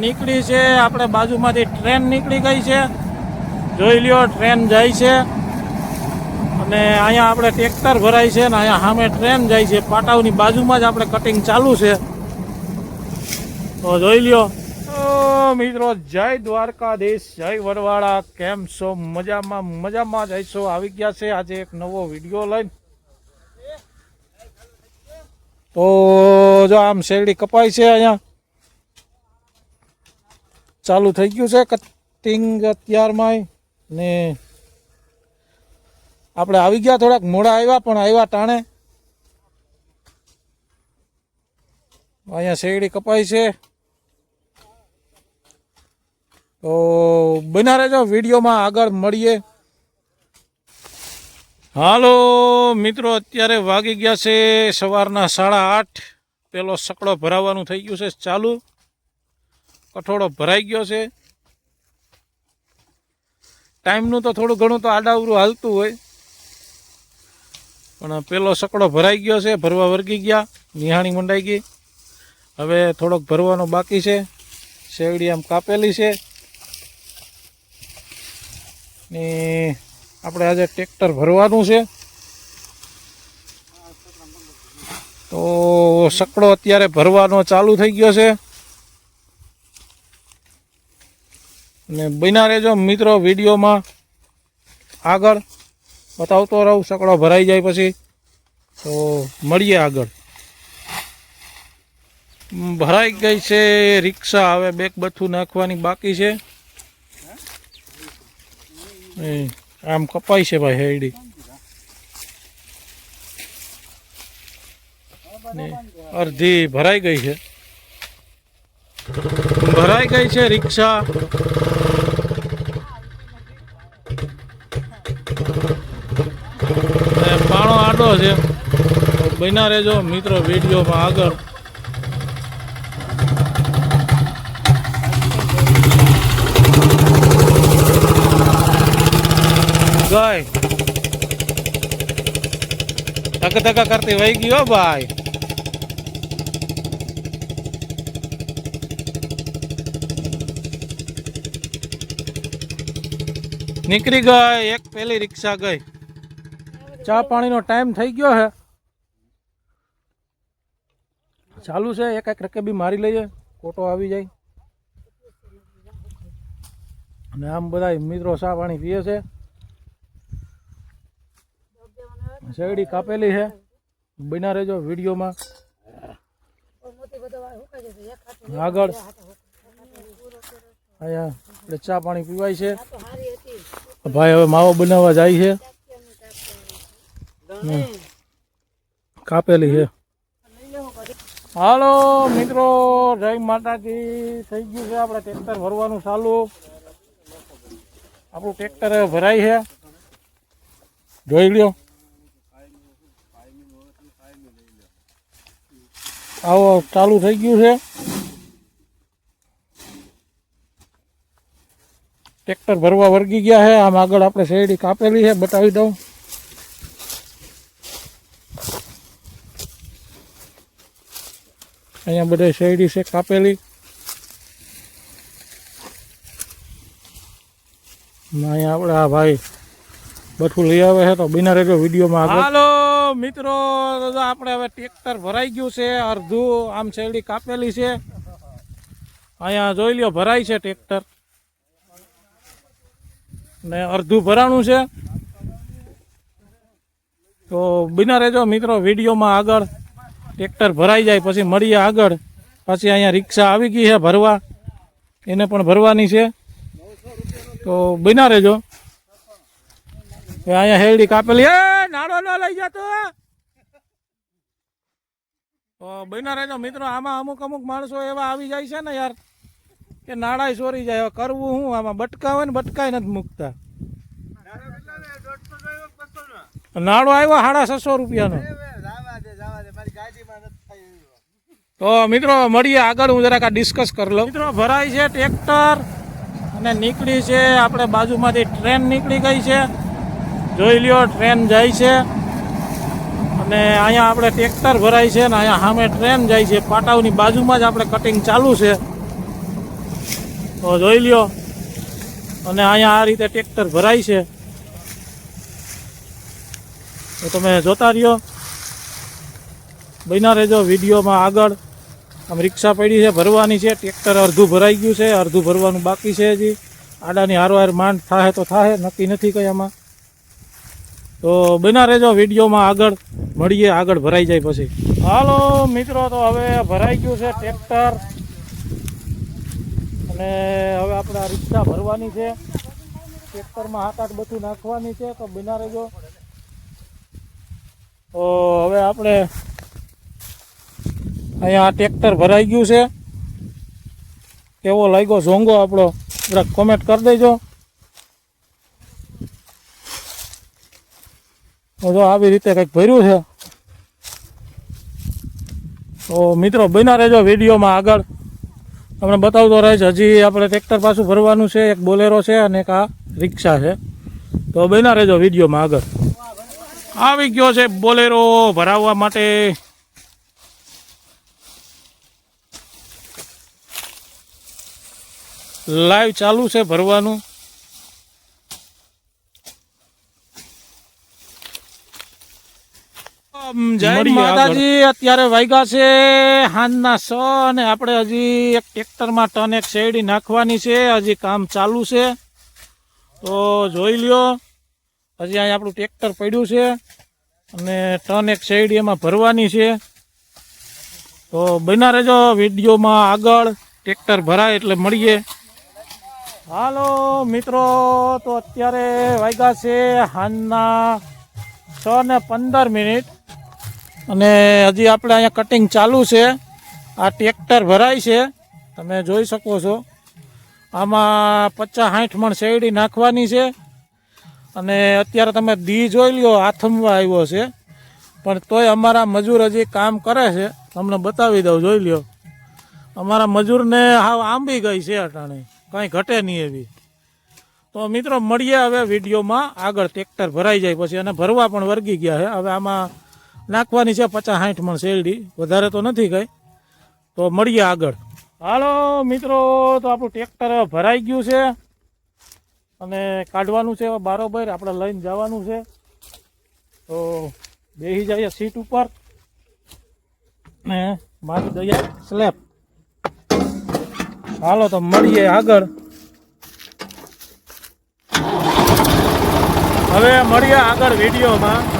નીકળી છે, આપણે બાજુમાંથી ટ્રેન નીકળી ગઈ છે. જોઈ લ્યો, ટ્રેન જાય છે. અને અહીંયા આપણે ટ્રેક્ટર ભરાય છે ને અહીંયા સામે ટ્રેન જાય છે. પાટાવની બાજુમાં જ આપણે કટિંગ ચાલુ છે. તો જોઈ લ્યો. મિત્રો, જય દ્વારકાધીશ, જય વરવાળા. કેમ છો? મજામાં મજામાં જઈશો આવી ગયા છે આજે એક નવો વીડિયો લઈને. તો જો આમ શેરડી કપાય છે અહીંયા. ચાલુ થઈ ગયું છે કટિંગ અત્યારમાં ને આપણે આવી ગયા થોડાક મોડા આવ્યા, પણ આવ્યા ટાણે. અહીંયા શેરડી કપાય છે. તો બના રહેજો, વિડીયોમાં આગળ મળીએ. હાલો, મિત્રો, અત્યારે વાગી ગયા છે સવારના સાડા આઠ. પેલો સકડો ભરાવાનું થઈ ગયું છે ચાલુ. કઠોળો ભરાઈ ગયો છે. ટાઈમનું તો થોડું ઘણું તો આડાવરું હાલતું હોય. પણ પેલો સકડો ભરાઈ ગયો છે, ભરવા વર્ગી ગયા, નિહાણી મંડાઈ ગઈ. હવે થોડોક ભરવાનો બાકી છે. શેરડી આમ કાપેલી છે. ને આપણે આજે ટ્રેક્ટર ભરવાનું છે. તો સકડો અત્યારે ભરવાનો ચાલુ થઈ ગયો છે. અને બન્યા રહેજો મિત્રો વિડીયોમાં. આગળ બતાવતો રહું, સકડો ભરાઈ જાય પછી. તો મળીએ આગળ. ભરાઈ ગઈ છે, રિક્ષા હવે બેક બથું નાખવાની બાકી છે. આમ કપાય છે ભાઈ હેડી ને અડધી ભરાઈ ગઈ છે. ભરાઈ ગઈ છે રિક્ષા. પાણો છે. બન્યા રહેજો મિત્રો વિડીયોમાં આગળ. ગઈ ધક ધકા કરતી વહી ગયો ભાઈ. નીકળી ગઈ એક પેલી રિક્ષા ગઈ. ચા પાણીનો ટાઈમ થઈ ગયો છે ચાલુ છે, એક એક રકેબી મારી લઈએ કોટો આવી જાય. અને આમ બધા મિત્રો ચા પાણી પીએ છે. શેરડી કાપેલી છે બના રહેજો વિડીયોમાં. આગળ. અહીંયા ચા પાણી પીવાય છે. ભાઈ હવે માવો બનાવવા જાય છે. કાપેલી છે. હાલો, મિત્રો, જય માતાજી. થઈ ગયું છે આપણે ટ્રેક્ટર ભરવાનું ચાલુ. આપણું ટ્રેક્ટર ભરાય છે. જોઈ લ્યો. આવો, ચાલુ થઈ ગયું છે. ટ્રેક્ટર ભરવા વર્ગી ગયા છે. આમ આગળ આપણે શેરડી કાપેલી છે, બતાવી દઉં. અહીંયા બધા શેરડી છે કાપેલી. અહીંયા આપણે આ ભાઈ બધું લઈ આવે છે, તો બિના રેજો વિડીયોમાં હાલો, મિત્રો આપણે હવે ટ્રેક્ટર ભરાઈ ગયું છે, અડધું આમ શેરડી કાપેલી છે. અહીંયા જોઈ લ્યો, ભરાય છે ટ્રેક્ટર. ને અડધું ભરાણું છે. તો બિના રેજો મિત્રો વિડીયોમાં આગળ. ટ્રેક્ટર ભરાઈ જાય પછી મળીએ આગળ. પછી અહીંયા રિક્ષા આવી ગઈ છે ભરવા. એને પણ ભરવાની છે. તો બના રહેજો. એ અહીંયા હેરડી કાપેલી. એ નાડો ન લઈ જતો તો. બના રહેજો. મિત્રો આમાં અમુક અમુક માણસો એવા આવી જાય છે ને યાર કે નાડાય ચોરી જાય. કરવું શું આમાં બટકા હોય ને બટકાય નથી મૂકતા. નાડો આવ્યો સાડા છસો રૂપિયાનો. તો મિત્રો મળીએ આગળ. હું જરાક આ ડિસ્કસ કરી લઉં. મિત્રો ભરાય છે ટ્રેક્ટર અને નીકળી છે આપણે બાજુમાંથી ટ્રેન નીકળી ગઈ છે. જોઈ લ્યો ટ્રેન જાય છે. અને અહીંયા આપણે ટ્રેક્ટર ભરાય છે ને અહીંયા સામે ટ્રેન જાય છે. પાટાવની બાજુમાં જ આપણે કટિંગ ચાલુ છે. તો જોઈ લ્યો. અને અહીંયા આ રીતે ટ્રેક્ટર ભરાય છે. તો તમે જોતા રહ્યો. બન્યા રહેજો. વિડીયોમાં આગળ આમ રિક્ષા પડી છે, ભરવાની છે. ટ્રેક્ટર અડધું ભરાઈ ગયું છે, અડધું ભરવાનું બાકી છે હજી. આડાની હારવાર માંડ થાય તો થાય નક્કી નથી કંઈ આમાં. તો બના રહેજો, વિડીયોમાં આગળ મળીએ, આગળ ભરાઈ જાય પછી. હાલો મિત્રો, તો હવે ભરાઈ ગયું છે ટ્રેક્ટર. અને હવે આપણે રિક્ષા ભરવાની છે. ટ્રેક્ટરમાં હાથ આઠ બધું નાખવાની છે, તો બના રહેજો. તો હવે આપણે અહીંયા ટ્રેક્ટર ભરાઈ ગયું છે. કેવો લાગ્યો ઝોંગો આપણો? જરાક કોમેન્ટ કરી દેજો. જો આવી રીતે કંઈક ભર્યું છે. તો મિત્રો બન્યા રહેજો વિડીયોમાં આગળ. તમને બતાવતો રહીશ, હજી આપણે ટ્રેક્ટર પાછું ભરવાનું છે, એક બોલેરો છે અને એક આ રિક્ષા છે. તો બન્યા રહેજો વિડીયોમાં આગળ. આવી ગયો છે બોલેરો ભરાવવા માટે. લાઈવ ચાલુ છે ભરવાનું. જય માતાજી અત્યારે વાગ્યા છે હાંજના સ અને આપણે હજી એક ટ્રેક્ટરમાં ટન એક શેરડી નાખવાની છે. હજી કામ ચાલુ છે. તો જોઈ લ્યો હજી અહીંયા આપણું ટ્રેક્ટર પડ્યું છે અને ટન એક શેરડી એમાં ભરવાની છે. તો બના રહેજો વિડીયોમાં આગળ. ટ્રેક્ટર ભરાય એટલે મળીએ. હાલો મિત્રો, તો અત્યારે વાગ્યા છે હાંજના છ ને પંદર મિનિટ. અને હજી આપણે અહીંયા કટિંગ ચાલુ છે. આ ટ્રેક્ટર ભરાય છે. તમે જોઈ શકો છો. આમાં પચાસ સાઠ મણ શેરડી નાખવાની છે. અને અત્યારે તમે દી જોઈ લ્યો આથમવા આવ્યો છે. પણ તોય અમારા મજૂર હજી કામ કરે છે. તમને બતાવી દઉં, જોઈ લ્યો. અમારા મજૂરને હાવ આંબી ગઈ છે અટાણે. કાંઈ ઘટે નહીં એવી. તો મિત્રો, મળીએ હવે વિડીયોમાં. આગળ ટ્રેક્ટર ભરાઈ જાય પછી અને ભરવા પણ વર્ગી ગયા છે. હવે આમાં નાખવાની છે પચાસ સાઠ મણ શેરડી. વધારે તો નથી કઈ. તો મળીએ આગળ. હાલો મિત્રો, તો આપણું ટ્રેક્ટર ભરાઈ ગયું છે. અને કાઢવાનું છે બારોબર. આપણે લઈને જવાનું છે. તો બેસી જઈએ સીટ ઉપર. ને મારી દઈએ સ્લેબ હાલો તો મળીએ આગળ. હવે મળીએ આગળ વિડીયોમાં.